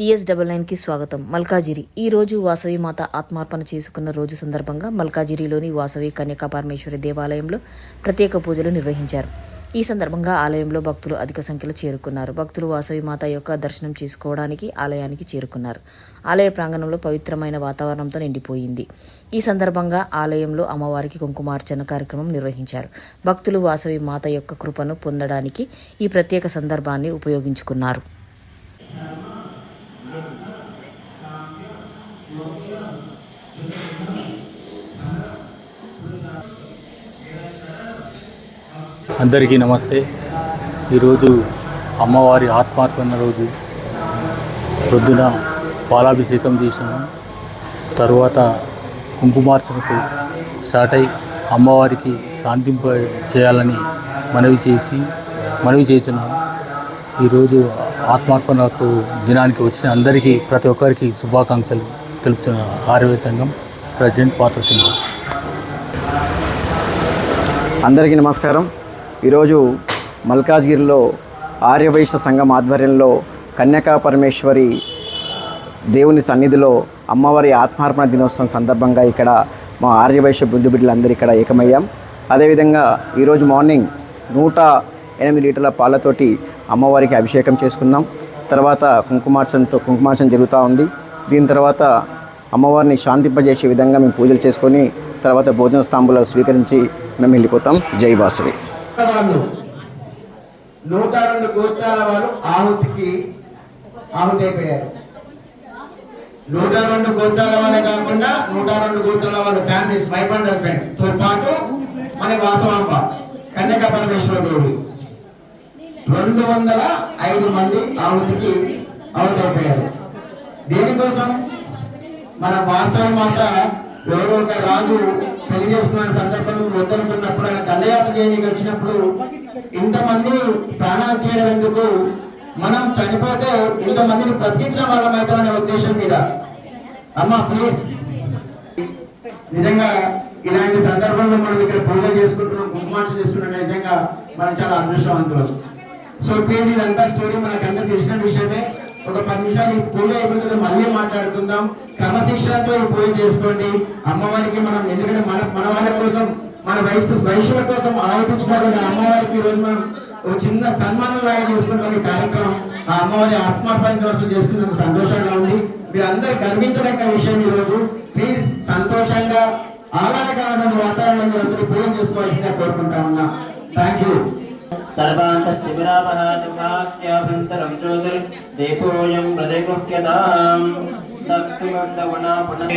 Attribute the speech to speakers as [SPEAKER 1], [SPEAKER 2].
[SPEAKER 1] TS double నైన్కి స్వాగతం. మల్కాజిరి. ఈ రోజు వాసవి మాత ఆత్మార్పణ చేసుకున్న రోజు సందర్భంగా మల్కాజిరిలోని వాసవి కన్యకా పరమేశ్వరి దేవాలయంలో ప్రత్యేక పూజలు నిర్వహించారు. ఈ సందర్భంగా ఆలయంలో భక్తులు అధిక సంఖ్యలో చేరుకున్నారు. భక్తులు వాసవి మాత యొక్క దర్శనం చేసుకోవడానికి ఆలయానికి చేరుకున్నారు. ఆలయ ప్రాంగణంలో పవిత్రమైన వాతావరణంతో నిండిపోయింది. ఈ సందర్భంగా ఆలయంలో అమ్మవారికి కుంకుమార్చన కార్యక్రమం నిర్వహించారు. భక్తులు వాసవి మాత యొక్క కృపను పొందడానికి ఈ ప్రత్యేక సందర్భాన్ని ఉపయోగించుకున్నారు.
[SPEAKER 2] అందరికీ నమస్తే. ఈరోజు అమ్మవారి ఆత్మార్పణ రోజు. ప్రొద్దున పాలాభిషేకం చేసినాము తరువాత కుంకుమార్చనతో స్టార్ట్ అయి అమ్మవారికి శాంతింప చేయాలని మనవి చేసి మనవి చేస్తున్నాం. ఈరోజు ఆత్మార్పణకు దినానికి వచ్చిన అందరికీ ప్రతి ఒక్కరికి శుభాకాంక్షలు. తెలుపుతున్న ఆర్వే సంఘం ప్రెసిడెంట్ పాత్ర శ్రీనివాస్.
[SPEAKER 3] అందరికీ నమస్కారం. ఈరోజు మల్కాజ్గిరిలో ఆర్యవైశ్య సంఘం ఆధ్వర్యంలో కన్యకా పరమేశ్వరి దేవుని సన్నిధిలో అమ్మవారి ఆత్మార్పణ దినోత్సవం సందర్భంగా ఇక్కడ మా ఆర్యవైశ్య బుద్ధి బిడ్డలందరూ ఇక్కడ ఏకమయ్యాం. అదేవిధంగా ఈరోజు మార్నింగ్ నూట ఎనిమిది లీటర్ల పాలతోటి అమ్మవారికి అభిషేకం చేసుకున్నాం. తర్వాత కుంకుమార్చనతో కుంకుమార్చన జరుగుతూ ఉంది. దీని తర్వాత అమ్మవారిని శాంతింపజేసే విధంగా మేము పూజలు చేసుకొని తర్వాత భోజన స్తాంబూలాలు స్వీకరించి మేము వెళ్ళిపోతాం. జై వాసవి.
[SPEAKER 4] నూట రెండు గోత్రాల వారు ఆహుతికి ఆహుతి అయిపోయారు. నూట రెండు గోత్రాల వాళ్ళే కాకుండా నూట రెండు గోత్రాల వాళ్ళ ఫ్యామిలీస్ వైఫ్ అండ్ హస్బెండ్తో పాటు మన వాసవాంబ కన్యకా పరమేశ్వర దేవి. రెండు వందల ఐదు మంది ఆహుతికి ఆహుతి అయిపోయారు. దేనికోసం మన వాస్తవ మాత ఎవరో ఒక రాజు పెళ్ళి చేసుకున్న సందర్భంలో వద్దనుకున్నప్పుడు ఆయన దండయాత్ర చేయడానికి వచ్చినప్పుడు ఇంతమంది ప్రాణాలు తీయడం ఎందుకు మనం చనిపోతే ఇంతమందిని బ్రతికించిన వాళ్ళం అవుతామనే ఉద్దేశం మీద. అమ్మ ప్లీజ్ నిజంగా ఇలాంటి సందర్భంలో మనం ఇక్కడ పూజ చేసుకుంటున్నాం కుంకుమార్చన చేసుకుంటున్నాం నిజంగా మనం చాలా అదృష్టవంతులు. సో ప్లీజ్ ఇదంతా స్టోరీ మనకు అందరికి తెలిసిన విషయమే. ఒక పది నిమిషాలు ఈ పూజ అయిపోతుంది మళ్ళీ మాట్లాడుకుందాం. క్రమశిక్షణతో పూజ చేసుకోండి. అమ్మవారికి మనం ఎందుకంటే మన మన వాళ్ళ కోసం మన వయసు వయసుల కోసం ఆలోచించుకోవాలి అమ్మవారికి ఈ రోజు మనం ఒక చిన్న సన్మానం లాగా చేసుకుంటాం ఈ కార్యక్రమం. ఆ అమ్మవారి ఆత్మార్పణ కోసం చేసుకున్నందుకు సంతోషంగా ఉంది. మీరు అందరు గర్వించదగ్గ విషయం ఈరోజు. ప్లీజ్ సంతోషంగా ఆహ్లాదకరమైన వాతావరణం మీరు అందరూ పూజ చేసుకోవాల్సిందిగా కోరుకుంటా ఉన్నా. థ్యాంక్ యూ
[SPEAKER 5] सर्वान्तश्चिविरापहासुभाख्याभ्यन्तरं ज्योतिर्देपोऽयं प्रदेगुह्यताम् तत्त्वमण्डवना पुनः